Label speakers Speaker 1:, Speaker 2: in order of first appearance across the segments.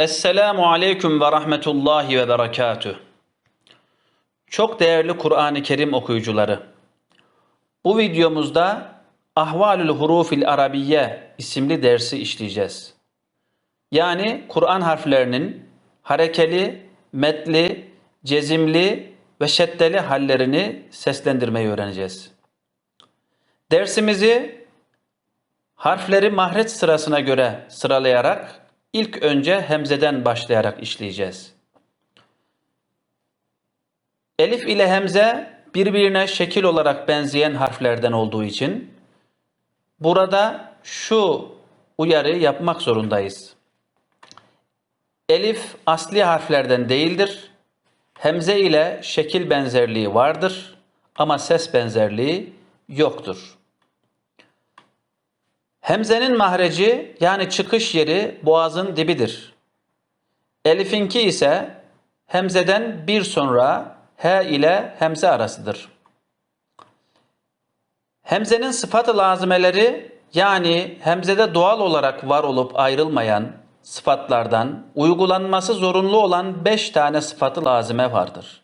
Speaker 1: Esselamu Aleyküm ve Rahmetullahi ve Berekatüh. Çok değerli Kur'an-ı Kerim okuyucuları. Bu videomuzda Ahvalül Hurufil Arabiye isimli dersi işleyeceğiz. Yani Kur'an harflerinin harekeli, metli, cezimli ve şeddeli hallerini seslendirmeyi öğreneceğiz. Dersimizi harfleri mahreç sırasına göre sıralayarak ilk önce hemzeden başlayarak işleyeceğiz. Elif ile hemze birbirine şekil olarak benzeyen harflerden olduğu için burada şu uyarı yapmak zorundayız. Elif asli harflerden değildir. Hemze ile şekil benzerliği vardır ama ses benzerliği yoktur. Hemzenin mahreci yani çıkış yeri boğazın dibidir. Elif'inki ise hemzeden bir sonra H ile hemze arasıdır. Hemzenin sıfatı lazimeleri yani hemzede doğal olarak var olup ayrılmayan sıfatlardan uygulanması zorunlu olan beş tane sıfatı lazime vardır.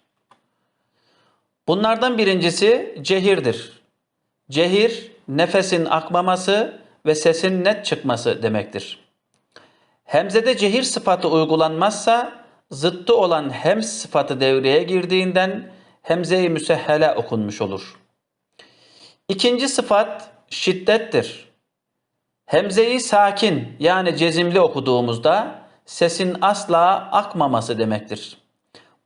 Speaker 1: Bunlardan birincisi cehirdir. Cehir, nefesin akmaması ve sesin net çıkması demektir. Hemzede cehir sıfatı uygulanmazsa zıttı olan hems sıfatı devreye girdiğinden hemze-i müsehhele okunmuş olur. İkinci sıfat şiddettir. Hemzeyi sakin yani cezimli okuduğumuzda sesin asla akmaması demektir.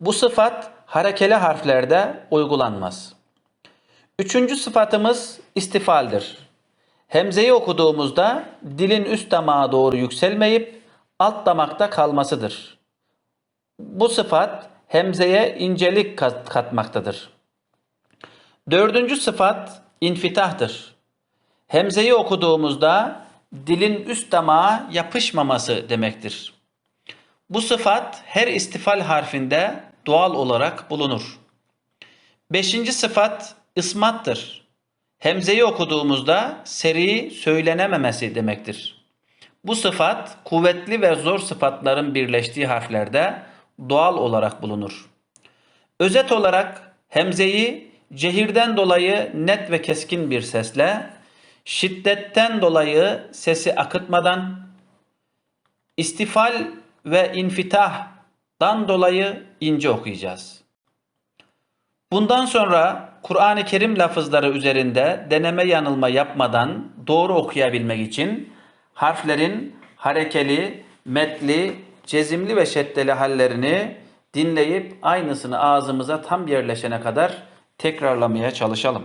Speaker 1: Bu sıfat harekeli harflerde uygulanmaz. Üçüncü sıfatımız istifaldir. Hemzeyi okuduğumuzda dilin üst damağa doğru yükselmeyip alt damakta kalmasıdır. Bu sıfat hemzeye incelik katmaktadır. Dördüncü sıfat infitahtır. Hemzeyi okuduğumuzda dilin üst damağa yapışmaması demektir. Bu sıfat her istifal harfinde doğal olarak bulunur. Beşinci sıfat ısmattır. Hemzeyi okuduğumuzda seri söylenememesi demektir. Bu sıfat kuvvetli ve zor sıfatların birleştiği harflerde doğal olarak bulunur. Özet olarak hemzeyi cehirden dolayı net ve keskin bir sesle, şiddetten dolayı sesi akıtmadan, istifal ve infitahdan dolayı ince okuyacağız. Bundan sonra Kur'an-ı Kerim lafızları üzerinde deneme yanılma yapmadan doğru okuyabilmek için harflerin harekeli, metli, cezimli ve şeddeli hallerini dinleyip aynısını ağzımıza tam yerleşene kadar tekrarlamaya çalışalım.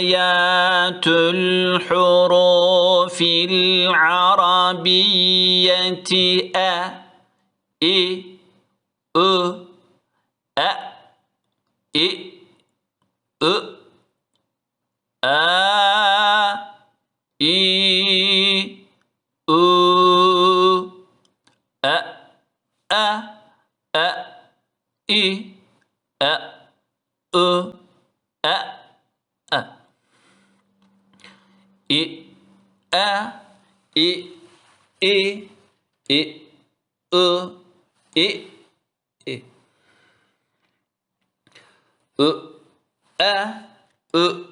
Speaker 1: مسميات الحروف العربية أ إ أ أ إ أ آ إي أو أ أ أ أ أ أ أ إ. 一二一一一二一一呃啊呃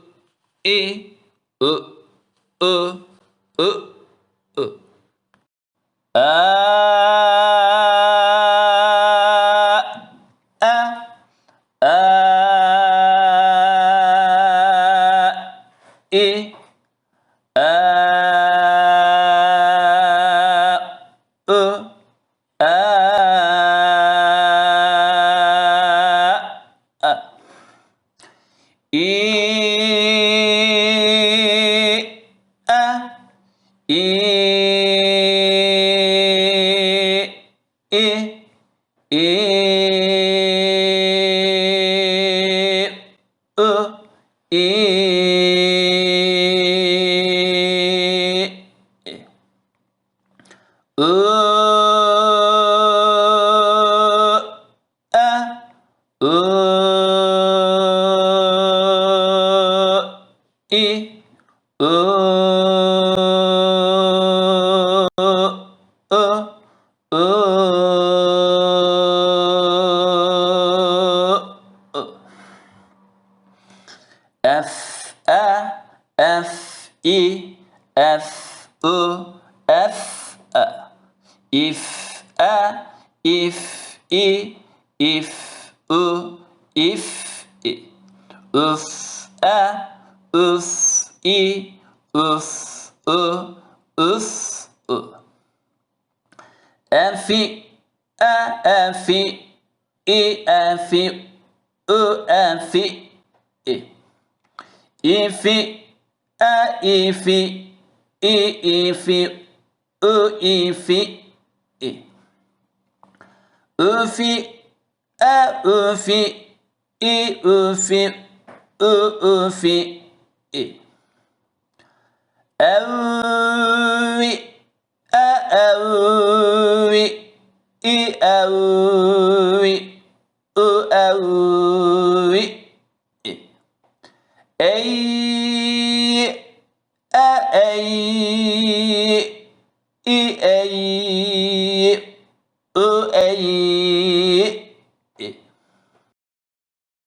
Speaker 1: 一呃呃 i i ı i ı e ı e if i if i if i üf e üf i üf i üf i Enfi e enfi i enfi i enfi i. İfi e ifi i ifi i ifi i Üfi e üfi i üfi i üfi i. Evvi e evvi i evvi i evvi i. Ey e ey